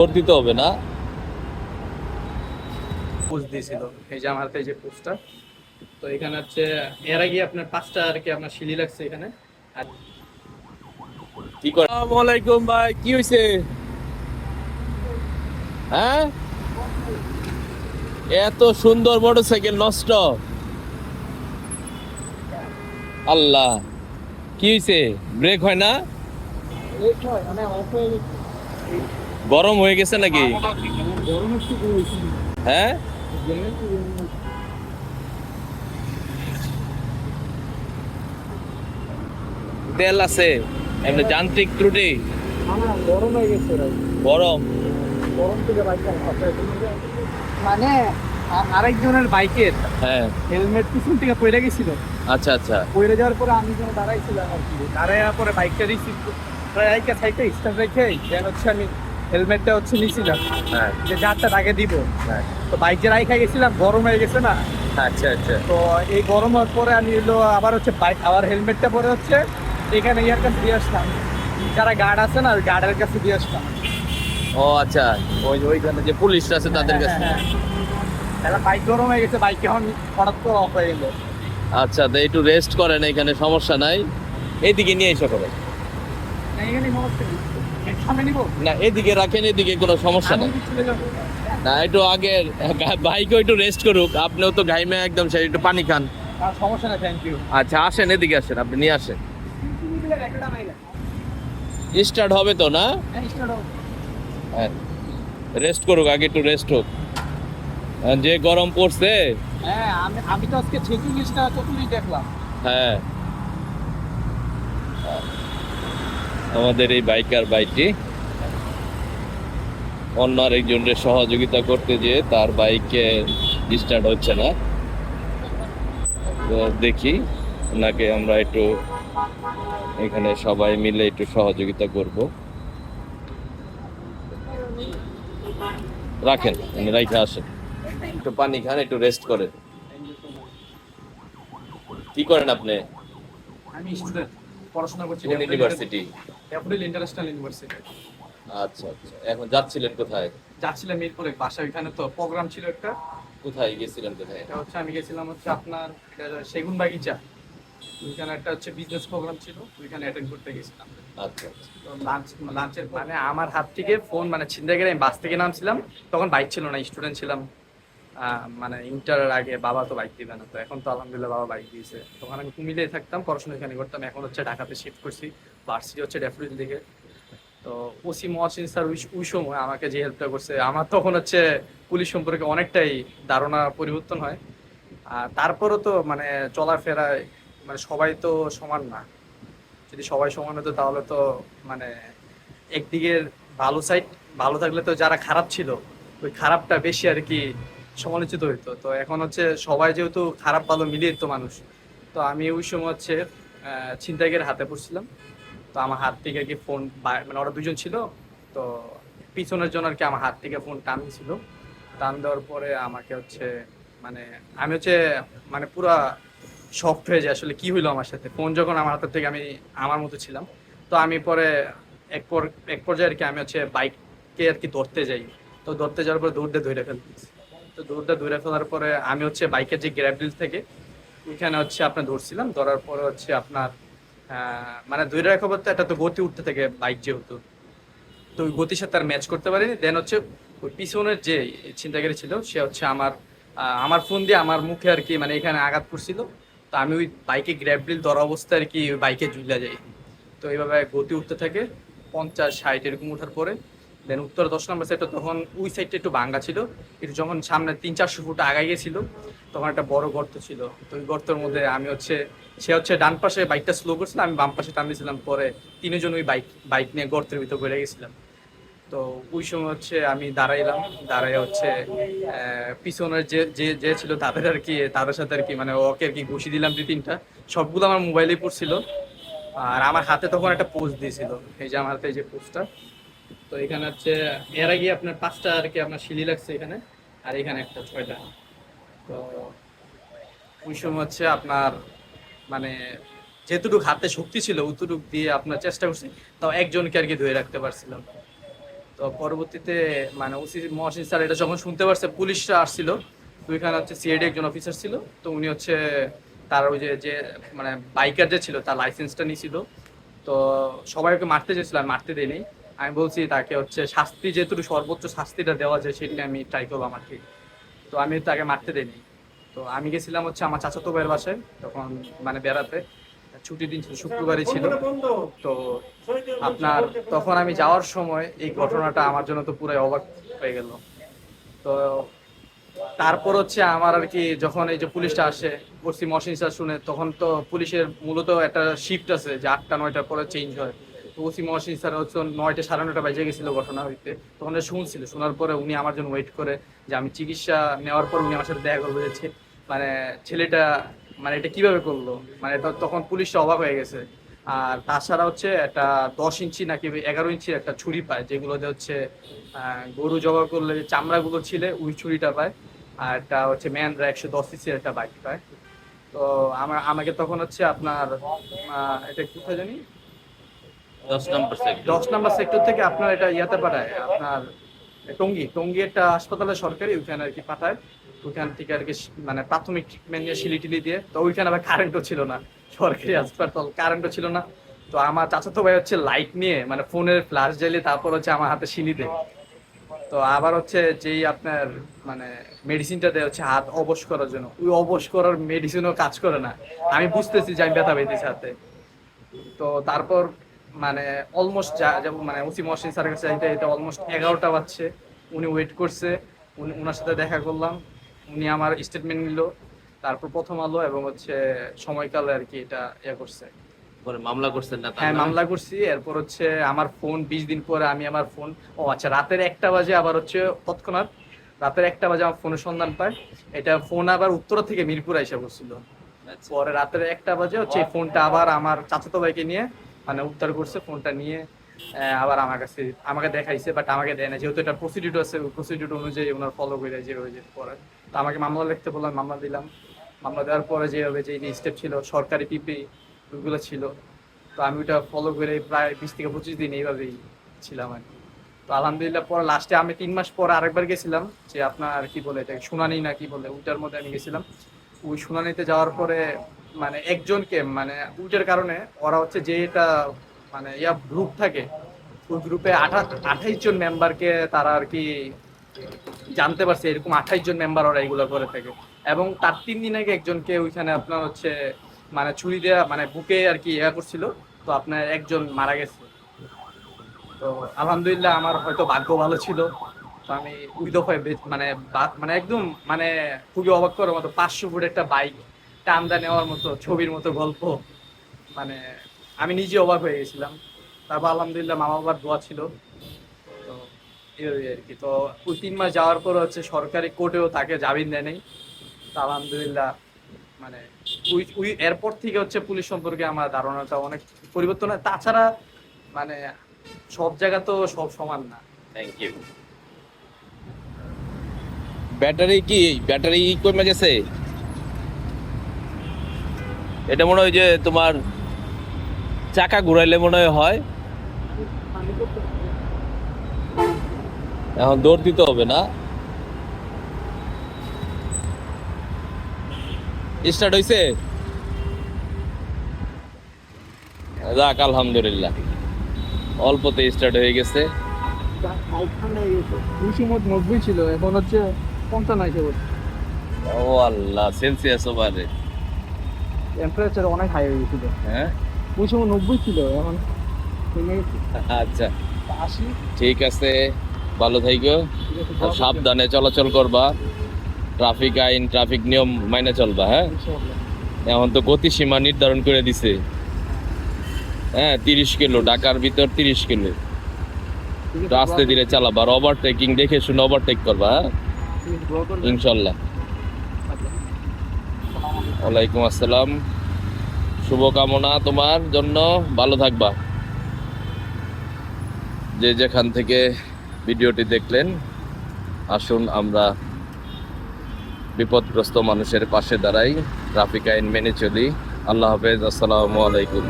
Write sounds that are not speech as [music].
Vote দিতে হবে না। পোস্ট দিয়েছিল। এই যে আমার হাতে যে পোস্টটা তো এখানে হচ্ছে এর আগে আপনার পাঁচটা আর কি আপনার সিলি লাগছে এখানে। কি করে আসসালামু ভাই কি হইছে? হ্যাঁ? এত সুন্দর মোটরসাইকেল নষ্ট। আল্লাহ কি হয়েছে ব্রেক হয় না? মানে অফ হয়ে গরম হয়ে গেছে নাকি? হ্যাঁ? তেল আছে এমনি যান্ত্রিক ত্রুটি। গরম। হয়ে গেছে গরম গরম থেকে মানে আরেকজনের বাইকের হ্যাঁ। হেলমেট পিছন থেকে পড়ে গেছিল। আচ্ছা আচ্ছা। পড়ে যাওয়ার পরে আমি যখন দাঁড়াইছিলাম আর কি। দাঁড়ানোর পরে বাইকটা রিসিভ বাইকটা সাইডটা স্টার্ট রেখে হচ্ছে আমি হেলমেটটা হচ্ছে নিয়েছিলাম হ্যাঁ। যে যারটা আগে দিব। হ্যাঁ। তো বাইক যে রাইখা গেছিলাম গরম হয়ে গেছে না? আচ্ছা আচ্ছা। তো এই গরম হওয়ার পরে আমি হলো আবার হচ্ছে বাইক আবার হেলমেটটা পরে হচ্ছে এখানে ইয়ার কাছে দিয়ে আসলাম। যারা গার্ড আছে না ওই গার্ডের কাছে দিয়ে আসলাম। ও আচ্ছা। ওই ওইখানে যে পুলিশ আছে তাদের কাছে। তাহলে বাইক গরম হয়ে গেছে বাইক এখন হঠাৎ করে অফ হয়ে গেল। আচ্ছা তো একটু রেস্ট করেন এখানে সমস্যা নাই। এইদিকে নিয়ে এসো করে এখানে সমস্যা না এদিকে রাখেন এদিকে কোনো সমস্যা নেই। না একটু আগে [laughs] বাইকও একটু রেস্ট করুক আপনিও তো ঘাইমে একদম সেই একটু পানি খান। সমস্যা না থ্যাংক ইউ আচ্ছা আসেন এদিকে আসেন আপনি নিয়ে আসেন। স্টার্ট হবে তো না? হ্যাঁ রেস্ট করুক আগে একটু রেস্ট হোক। যে গরম পড়ছে। হ্যাঁ আমি তো আজকে ছেচল্লিশটা চল্লিশ দেখলাম। হ্যাঁ। আমাদের এই বাইকার বাইকটি অন্য আরেকজনের সহযোগিতা করতে যেয়ে তার বাইকে স্টার্ট হচ্ছে না। তো দেখি ওনাকে আমরা একটু এখানে সবাই মিলে একটু সহযোগিতা করব। রাখেন উনি রাইখে আসেন। একটু পানি খান একটু রেস্ট করেন। কি করেন আপনি? আমি স্টুডেন্ট পড়াশোনা করছি। ইউনিভার্সিটি এপ্রিল ইন্টারন্যাশনাল ইউনিভার্সিটি আচ্ছা আচ্ছা। এখন যাচ্ছিলেন কোথায়? যাচ্ছিলাম মিরপুরে। বাসা ওইখানে তো প্রোগ্রাম ছিল একটা। কোথায় গেছিলেন কোথায়? এটা হচ্ছে আমি গেছিলাম হচ্ছে আপনার সেগুন বাগিচা। ওইখানে একটা হচ্ছে বিজনেস প্রোগ্রাম ছিল ওইখানে অ্যাটেন্ড করতে গেছিলাম। আচ্ছা আচ্ছা। তো লাঞ্চ লাঞ্চের মানে আমার হাত থেকে ফোন মানে ছিনতে গেলে আমি বাস থেকে নামছিলাম। তখন বাইক ছিল না স্টুডেন্ট ছিলাম। মানে ইন্টারের আগে বাবা তো বাইক দিবে না। তো এখন তো আলহামদুলিল্লাহ বাবা বাইক দিয়েছে। তখন আমি কুমিল্লায় থাকতাম পড়াশোনা এখানে করতাম। এখন হচ্ছে ঢাকাতে শিফট করছি। ভার্সিটি হচ্ছে ড্যাফোডিল দিকে। তো ওসি মহাসিন স্যার ওই সময় আমাকে যে হেল্পটা করছে আমার তখন হচ্ছে পুলিশ সম্পর্কে অনেকটাই ধারণা পরিবর্তন হয়। আর তারপরও তো মানে চলাফেরায় মানে সবাই তো সমান না। যদি সবাই সমান হতো তাহলে তো মানে একদিকের ভালো সাইড ভালো থাকলে তো যারা খারাপ ছিল ওই খারাপটা বেশি আর কি সমালোচিত হইতো। তো এখন হচ্ছে সবাই যেহেতু খারাপ ভালো মিলিয়ে তো মানুষ তো আমি ওই সময় হচ্ছে আহ, ছিনতাইয়ের হাতে পড়ছিলাম। তো আমার হাত থেকে কি ফোন মানে ওরা দুজন ছিল, তো পিছনের জন্য আর কি আমার হাত থেকে ফোন টান ছিল টান দেওয়ার পরে আমাকে হচ্ছে মানে আমি হচ্ছে মানে পুরা শক্ট হয়ে যায় আসলে কি হইল আমার সাথে। ফোন যখন আমার হাতের থেকে আমি, আমার মতো ছিলাম, তো আমি পরে এক পর, এক পর্যায়ে আর কি আমি হচ্ছে বাইককে আর কি ধরতে যাই। তো ধরতে যাওয়ার পরে দৌড়তে ধরে ফেলতেছি। তো দৌড়তে ধরে ফেলার পরে আমি হচ্ছে বাইকের যে গ্র্যাবডিল থেকে, ওইখানে হচ্ছে আপনার ধরছিলাম। ধরার পরে হচ্ছে আপনার মানে ধরে রাখা বলতে একটা তো গতি উঠতে থাকে বাইক যেহেতু। তো ওই গতির সাথে আর ম্যাচ করতে পারিনি। দেন হচ্ছে ওই পিছনের যে ছিনতাইকারী ছিল, সে হচ্ছে আমার আমার ফোন দিয়ে আমার মুখে আর কি মানে এখানে আঘাত করছিল। তো আমি ওই বাইকে গ্র্যাবডিল ধরা অবস্থায় আর কি ওই বাইকে ঝুলে যাই তো এইভাবে গতি উঠতে থাকে, পঞ্চাশ, ষাট এরকম ওঠার পরে। দেন উত্তর দশ নম্বর সাইডটা তখন ওই সাইডটা একটু ভাঙ্গা ছিল। একটু যখন সামনে তিন, চারশো ফুট আগাই গেছিল তখন একটা বড় গর্ত ছিল। তো ওই গর্তের মধ্যে আমি হচ্ছে, সে হচ্ছে ডান পাশে বাইকটা স্লো করছিল, আমি বাম পাশে টান দিয়েছিলাম, পরে তিনজন ওই বাইক বাইক নিয়ে গর্তের ভিতর পড়ে গেছিলাম। তো ওই সময় হচ্ছে আমি দাঁড়াইলাম দাঁড়াই হচ্ছে পিছনের যে যে যে ছিল তাদের আর কি, তাদের সাথে আর কি মানে ওকে আর কি ঘুষি দিলাম দুই তিনটা, সবগুলো আমার মোবাইলেই পড়ছিল। আর আমার হাতে তখন একটা পোস্ট দিয়েছিল, এই যে আমার হাতে এই যে পোস্টটা তো এখানে হচ্ছে, এর আগে আপনার পাঁচটা আর কি আপনার সিলি লাগছে এখানে, আর এখানে একটা ছয়টা। তো ওই সময় হচ্ছে আপনার মানে যেটুকু হাতে শক্তি ছিল অতটুক দিয়ে আপনার চেষ্টা করছি, তাও একজনকে আর কি ধরে রাখতে পারছিলাম। তো পরবর্তীতে মানে ওসি মহসিন স্যার এটা যখন শুনতে পারছে, পুলিশরা আসছিল, তো ওইখানে হচ্ছে সিআইডি একজন অফিসার ছিল, তো উনি হচ্ছে তার ওই যে যে মানে বাইকার যে ছিল তার লাইসেন্সটা নিয়েছিল তো সবাই ওকে মারতে চেয়েছিল আমি মারতে দেয়নি। আমি বলছি তাকে হচ্ছে শাস্তি যেহেতু সর্বোচ্চ শাস্তিটা দেওয়া যায় সেটা আমি ট্রাই করব আমার ঠিক তো আমি তাকে মারতে দেয়নি তো আমি গেছিলাম হচ্ছে আমার চাচাতো ভাইয়ের বাসায় তখন মানে বেড়াতে। ছুটির দিন ছিল, শুক্রবারই ছিল। তো আপনার তখন আমি যাওয়ার সময় এই ঘটনাটা আমার জন্য তো পুরাই অবাক হয়ে গেল। তো তারপর হচ্ছে আমার আর কি যখন এই যে পুলিশটা আসে পশ্চিম স্যার শুনে, তখন তো পুলিশের মূলত একটা শিফট আছে যে আটটা, নয়টার পরে চেঞ্জ হয়। ওসি মহসিন স্যার হচ্ছে নয়টা সাড়ে নয়টা বাজে গেছিল ঘটনা হইতে। তখন শুনছিল, শোনার পরে উনি আমার জন্য ওয়েট করে যে আমি চিকিৎসা নেওয়ার পর উনি আমার সাথে দেখা করবে যে মানে ছেলেটা মানে এটা কীভাবে করল? মানে তখন পুলিশটা অবাক হয়ে গেছে। আর তাছাড়া হচ্ছে একটা দশ ইঞ্চি নাকি এগারো ইঞ্চির একটা ছুরি পায় যেগুলোতে হচ্ছে গরু জবা করলে যে চামড়াগুলো ছিলে ওই ছুরিটা পায়। আর একটা হচ্ছে ম্যানরা একশো দশ ইঞ্চির একটা বাইক পায়। তো আমাকে তখন হচ্ছে আপনার এটা কোথায় জানি? দশ নম্বর সেক্টর দশ নাম্বার সেক্টর থেকে আপনার এটা ইয়াতে পাঠায়। আপনার টঙ্গী টঙ্গী একটা হাসপাতালে সরকারি ওইখানে আর কি পাঠায়। ওইখান থেকে আর কি মানে প্রাথমিক ট্রিটমেন্ট নিয়ে সিলি টিলি দিয়ে। তো ওইখানে আবার কারেন্টও ছিল না। সরকারি হাসপাতাল কারেন্টও ছিল না। তো আমার চাচাতো ভাই হচ্ছে লাইট নিয়ে মানে ফোনের ফ্ল্যাশ জ্বালিয়ে তারপর হচ্ছে আমার হাতে শিলি দেয়। তো আবার হচ্ছে যেই আপনার মানে মেডিসিনটা দেয় হচ্ছে হাত অবশ করার জন্য। ওই অবশ করার মেডিসিনও কাজ করে না। আমি বুঝতেছি যে আমি ব্যথা পেয়েছি হাতে। তো তারপর মানে অলমোস্ট যা মানে ওসি মহসিন স্যারের কাছে যাইতে এটা অলমোস্ট এগারোটা বাজছে। উনি ওয়েট করছে উনি ওনার সাথে দেখা করলাম। উনি আমার স্টেটমেন্ট নিল তারপর প্রথম আলো এবং হচ্ছে সময়কালে আর কি এটা ইয়ে করছে। পরে মামলা করছেন না হ্যাঁ মামলা করছি এরপর হচ্ছে আমার ফোন বিশ দিন পরে আমি আমার ফোন ও আচ্ছা রাতের একটা বাজে আবার হচ্ছে তৎক্ষণাৎ রাতের একটা বাজে আমার ফোনের সন্ধান পায়। এটা ফোন আবার উত্তরা থেকে মিরপুর এসে বসছিল আচ্ছা। পরে রাতের একটা বাজে হচ্ছে এই ফোনটা আবার আমার চাচাতো ভাইকে নিয়ে মানে উদ্ধার করছে, ফোনটা নিয়ে আবার আমার কাছে আমাকে দেখাইছে বাট আমাকে দেয় না। যেহেতু এটা প্রসিডিউর আছে প্রসিডিউর অনুযায়ী ওনার ফলো করে যেভাবে যেতে পরে। তো আমাকে মামলা লিখতে বললাম মামলা দিলাম। মামলা দেওয়ার পরে যেভাবে যে স্টেপ ছিল, সরকারি পিপি ওইগুলো ছিল, তো আমি ওটা ফলো করে প্রায় বিশ থেকে পঁচিশ দিন এইভাবেই ছিলাম আর তো আলহামদুলিল্লাহ, পরে লাস্টে আমি তিন মাস পর আরেকবার গেছিলাম, যে আপনার কি বলে এটা শুনানি না কি বলে, ওইটার মধ্যে আমি গেছিলাম। ওই শুনানিতে যাওয়ার পরে মানে একজনকে মানে উইটার কারণে ওরা হচ্ছে যে এটা মানে ইয়া গ্রুপ থাকে, ওই গ্রুপে আঠা, আঠাইশ জন মেম্বারকে তারা আর কি জানতে পারছে, এরকম আঠাইশ জন মেম্বার ওরা এগুলো করে থাকে। এবং তার তিন দিন আগে একজনকে ওইখানে আপনার হচ্ছে মানে ছুরি দেওয়া মানে বুকে আর কি ইয়া করছিল, তো আপনার একজন মারা গেছে। তো আলহামদুলিল্লাহ আমার হয়তো ভাগ্য ভালো ছিল, তো আমি ওই দফায় মানে মানে একদম মানে খুবই অবাক করার মতো, পাঁচশো ফুট একটা বাইক টান্দা নেওয়ার মতো ছবির মতো গল্প। মানে আমি নিজে অবাক হয়ে গেছিলাম। তারপর আলহামদুলিল্লাহ মা বাবার দোয়া ছিল। তো এই আর কি। তো ওই তিন মাস যাওয়ার পর হচ্ছে সরকারি কোর্টেও তাকে জামিন দেয় নাই। তো আলহামদুলিল্লাহ মানে ওই ওই এরপর থেকে হচ্ছে পুলিশ সম্পর্কে আমার ধারণাটা অনেক পরিবর্তন হয়। তাছাড়া মানে সব জায়গা তো সব সমান না। থ্যাংক ইউ ব্যাটারি কি? ব্যাটারি কমে গেছে এটা মনে হয় যে তোমার চাকা ঘুরাইলে মনে হয় হয়। এখন দৌড় দিতে হবে না। স্টার্ট হয়েছে যাক, আলহামদুলিল্লাহ। অল্পতে স্টার্ট হয়ে গেছে। ছিল এখন হচ্ছে পঞ্চান্ন ও আল্লাহ সেলসিয়াস ওভারে টেম্পারেচার অনেক হাই হয়ে গেছিল। হ্যাঁ? ওই সময় নব্বই ছিল এখন আচ্ছা। আশি ঠিক আছে ভালো থাইকো। আর সাবধানে চলাচল করবা। ট্রাফিক আইন ট্রাফিক নিয়ম মাইনে চলবা হ্যাঁ? এখন তো গতিসীমা নির্ধারণ করে দিছে। হ্যাঁ তিরিশ কিলো ঢাকার ভিতর তিরিশ কিলো। আস্তে ধীরে চালাবা আর ওভারটেকিং দেখে শুনে ওভারটেক করবা হ্যাঁ? ইনশাল্লাহ ওয়ালাইকুম আসসালাম। শুভকামনা তোমার জন্য। ভালো থাকবা। যে যেখান থেকে ভিডিওটি দেখলেন, আসুন আমরা বিপদগ্রস্ত মানুষের পাশে দাঁড়াই, ট্রাফিক আইন মেনে চলি। আল্লাহ হাফেজ, আসসালামু আলাইকুম।